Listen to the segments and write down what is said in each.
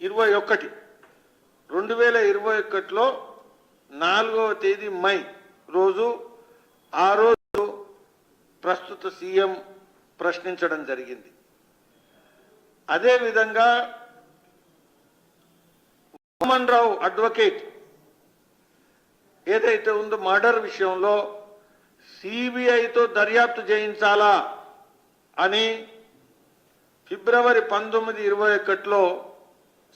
ఇరవై ఒకటి. రెండు వేల ఇరవై ఒకటిలో నాలుగవ తేదీ మై రోజు ఆ రోజు ప్రస్తుత సీఎం ప్రశ్నించడం జరిగింది. అదేవిధంగా మోహన్ రావు అడ్వకేట్ ఏదైతే ఉందో మర్డర్ విషయంలో సిబిఐతో దర్యాప్తు చేయించాలా అని ఫిబ్రవరి పంతొమ్మిది ఇరవై ఒకటిలో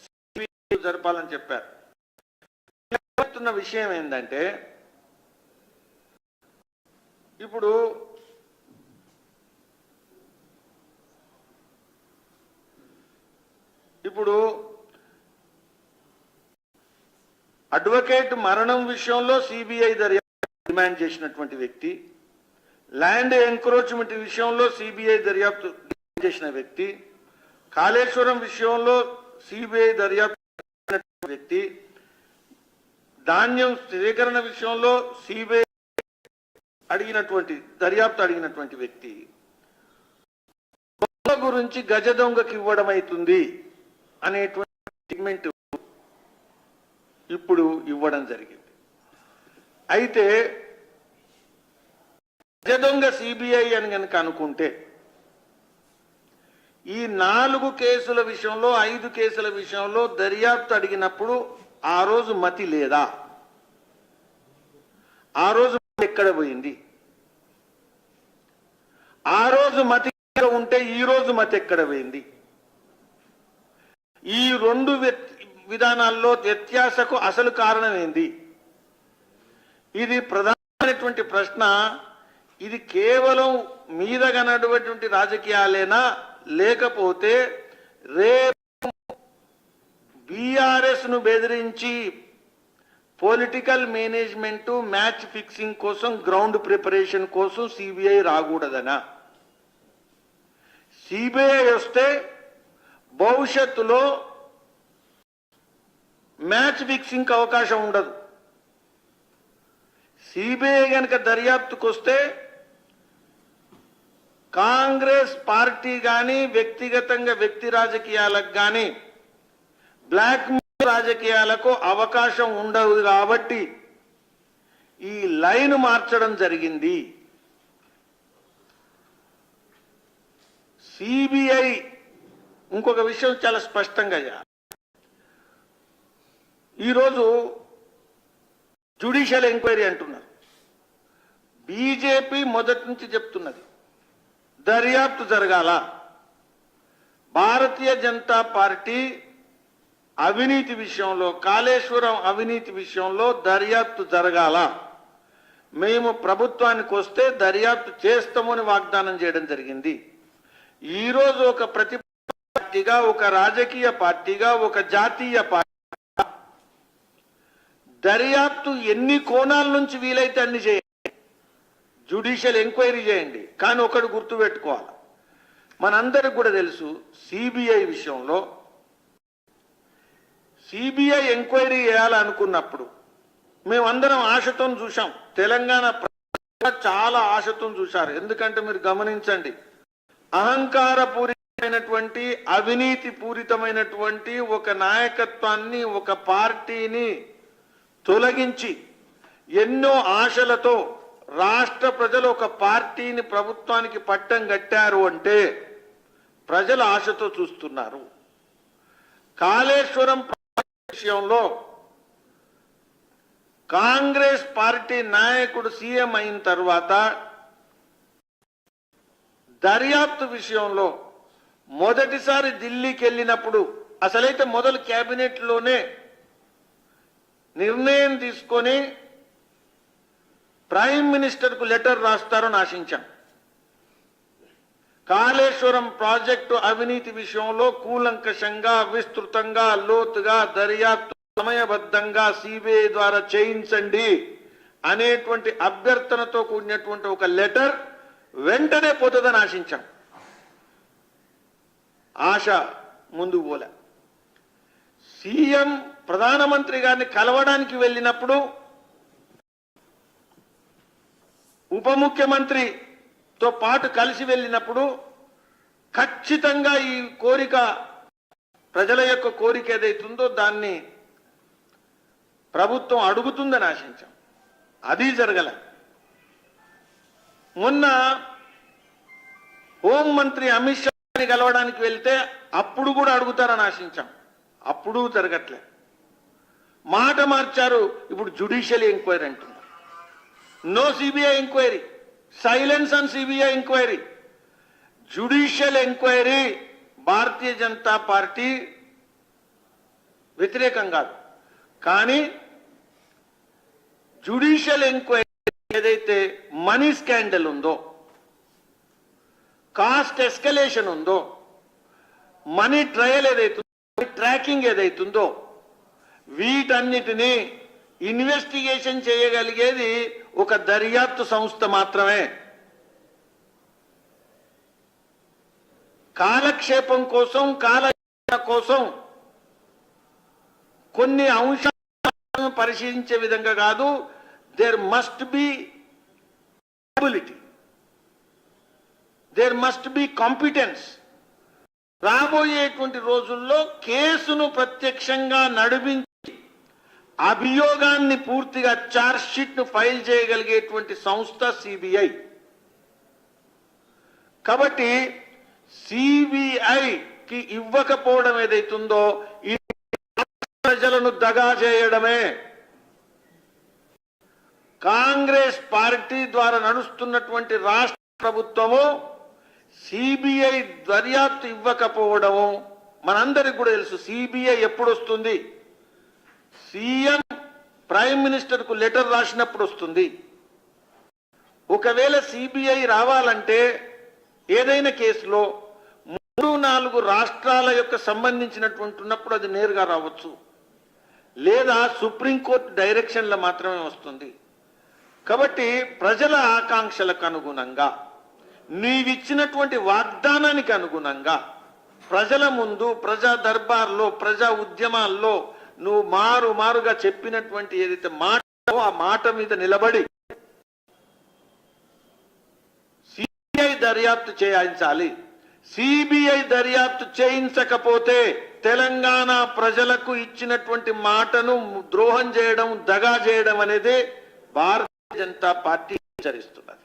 సిబిఐ జరపాలని చెప్పారు. చెప్తున్న విషయం ఏంటంటే ఇప్పుడు ఇప్పుడు అడ్వకేట్ మరణం విషయంలో సిబిఐ దర్యాప్తు డిమాండ్ చేసినటువంటి వ్యక్తి ల్యాండ్ ఎంక్రోచ్మెంట్ విషయంలో సిబిఐ దర్యాప్తు చేసిన వ్యక్తి కాళేశ్వరం విషయంలో సిబిఐ దర్యాప్తు వ్యక్తి ధాన్యం స్థిరీకరణ విషయంలో సిబిఐ అడిగినటువంటి దర్యాప్తు అడిగినటువంటి వ్యక్తి గురించి గజ దొంగకి ఇవ్వడం అవుతుంది అనేటువంటి స్టేట్మెంట్ ఇప్పుడు ఇవ్వడం జరిగింది. అయితే గజ దొంగ సిబిఐ అని కనుక అనుకుంటే ఈ నాలుగు కేసుల విషయంలో ఐదు కేసుల విషయంలో దర్యాప్తు అడిగినప్పుడు ఆ రోజు మతి లేదా? ఆ రోజు మతి ఎక్కడ పోయింది? ఆ రోజు మతి ఉంటే ఈ రోజు మతి ఎక్కడ పోయింది? ఈ రెండు విధానాల్లో వ్యత్యాసకు అసలు కారణం ఏంది? ఇది ప్రధానమైనటువంటి ప్రశ్న. ఇది కేవలం మీద కనటువంటి రాజకీయాలేనా? లేకపోతే రేపు బీఆర్ఎస్ను బెదిరించి పొలిటికల్ మేనేజ్మెంట్ మ్యాచ్ ఫిక్సింగ్ కోసం గ్రౌండ్ ప్రిపరేషన్ కోసం సిబిఐ రాకూడదనా. సిబిఐ వస్తే భవిష్యత్తులో మ్యాచ్ ఫిక్సింగ్ అవకాశం ఉండదు. సిబిఐ కనుక దర్యాప్తుకు వస్తే కాంగ్రెస్ పార్టీ కానీ వ్యక్తిగతంగా వ్యక్తి రాజకీయాలకు కానీ బ్లాక్ రాజకీయాలకు అవకాశం ఉండదు కాబట్టి ఈ లైన్ మార్చడం జరిగింది. సిబిఐ ఇంకొక విషయం చాలా స్పష్టంగా ఈరోజు జ్యుడిషియల్ ఎంక్వైరీ అంటున్నారు. బీజేపీ మొదటి నుంచి చెప్తున్నది. దర్యాప్తు జరగాల. భారతీయ జనతా పార్టీ అవినీతి విషయంలో కాళేశ్వరం అవినీతి విషయంలో దర్యాప్తు జరగాల. మేము ప్రభుత్వానికి వస్తే దర్యాప్తు చేస్తామని వాగ్దానం చేయడం జరిగింది. ఈరోజు ఒక ప్రతి పార్టీగా ఒక రాజకీయ పార్టీగా ఒక జాతీయ పార్టీ దర్యాప్తు ఎన్ని కోణాల నుంచి వీలైతే అన్ని చేయాలి. జ్యుడిషియల్ ఎంక్వైరీ చేయండి. కానీ ఒకటి గుర్తుపెట్టుకోవాలి మనందరికి కూడా తెలుసు సిబిఐ విషయంలో సిబిఐ ఎంక్వైరీ చేయాలనుకున్నప్పుడు మేమందరం ఆశతో చూసాం తెలంగాణ చాలా ఆశతో చూశారు. ఎందుకంటే మీరు గమనించండి అహంకారపూరితమైనటువంటి అవినీతి పూరితమైనటువంటి ఒక నాయకత్వాన్ని ఒక పార్టీని తొలగించి ఎన్నో ఆశలతో రాష్ట్ర ప్రజలు ఒక పార్టీని ప్రభుత్వానికి పట్టం కట్టారు అంటే ప్రజల ఆశతో చూస్తున్నారు. కాళేశ్వరం విషయంలో కాంగ్రెస్ పార్టీ నాయకుడు సీఎం అయిన తర్వాత దర్యాప్తు విషయంలో మొదటిసారి ఢిల్లీకి వెళ్ళినప్పుడు అసలైతే మొదలు క్యాబినెట్లోనే నిర్ణయం తీసుకొని ప్రైమ్ మినిస్టర్కు లెటర్ రాస్తారని ఆశించాం కాళేశ్వరం ప్రాజెక్టు అవినీతి విషయంలో కూలంకషంగా విస్తృతంగా లోతుగా దర్యాప్తు సమయబద్ధంగా సిబిఐ ద్వారా చేయించండి అనేటువంటి అభ్యర్థనతో కూడినటువంటి ఒక లెటర్ వెంటనే పోతుందని ఆశించాం ఆశ ముందు పోలే. సీఎం ప్రధానమంత్రి గారిని కలవడానికి వెళ్ళినప్పుడు ఉప ముఖ్యమంత్రితో పాటు కలిసి వెళ్ళినప్పుడు ఖచ్చితంగా ఈ కోరిక ప్రజల యొక్క కోరిక ఏదైతుందో దాన్ని ప్రభుత్వం అడుగుతుందని ఆశించాం. అది జరగల. మొన్న హోం మంత్రి అమిత్ షాని కలవడానికి వెళ్తే అప్పుడు కూడా అడుగుతారని ఆశించాం. అప్పుడు జరగట్లే. మాట మార్చారు ఇప్పుడు జుడిషియల్ ఎంక్వైరీ అంటున్నారు. No CBI enquiry silence on CBI enquiry judicial enquiry Bharatiya Janata Party వ్యతిరేకం కాదు. కానీ జుడిషియల్ ఎంక్వైరీ ఏదైతే మనీ స్కాండల్ ఉందో కాస్ట్ ఎస్కలేషన్ ఉందో మనీ ట్రయల్ ఏదైతుందో ట్రాకింగ్ ఏదైతుందో వీటన్నిటినీ ఇన్వెస్టిగేషన్ చేయగలిగేది ఒక దర్యాప్తు సంస్థ మాత్రమే. కాలక్షేపం కోసం కాల కోసం కొన్ని అంశాలను పరిశీలించే విధంగా కాదు there must be ability there must be competence రాబోయేటువంటి రోజుల్లో కేసును ప్రత్యక్షంగా నడిపించి అభియోగాన్ని పూర్తిగా ఛార్జ్షీట్ను ఫైల్ చేయగలిగేటువంటి సంస్థ సిబిఐ. కాబట్టి సిబిఐకి ఇవ్వకపోవడం ఏదైతుందో ఇది ప్రజలను దగా చేయడమే. కాంగ్రెస్ పార్టీ ద్వారా నడుస్తున్నటువంటి రాష్ట్ర ప్రభుత్వము సిబిఐ దర్యాప్తు ఇవ్వకపోవడము మనందరికి కూడా తెలుసు సిబిఐ ఎప్పుడు వస్తుంది సీఎం ప్రైమ్ మినిస్టర్కు లెటర్ రాసినప్పుడు వస్తుంది. ఒకవేళ సిబిఐ రావాలంటే ఏదైనా కేసులో మూడు నాలుగు రాష్ట్రాల యొక్క సంబంధించినటువంటి ఉన్నప్పుడు అది నేరుగా రావచ్చు. లేదా సుప్రీంకోర్టు డైరెక్షన్లో మాత్రమే వస్తుంది. కాబట్టి ప్రజల ఆకాంక్షలకు అనుగుణంగా నీవిచ్చినటువంటి వాగ్దానానికి అనుగుణంగా ప్రజల ముందు ప్రజా దర్బార్లో ప్రజా ఉద్యమాల్లో నువ్వు మారు మారుగా చెప్పినటువంటి ఏదైతే మాట ఆ మాట మీద నిలబడి సిబిఐ దర్యాప్తు చేయించాలి. సిబిఐ దర్యాప్తు చేయించకపోతే తెలంగాణ ప్రజలకు ఇచ్చినటువంటి మాటను ద్రోహం చేయడం దగా చేయడం అనేది భారతీయ జనతా పార్టీ హెచ్చరిస్తున్నది.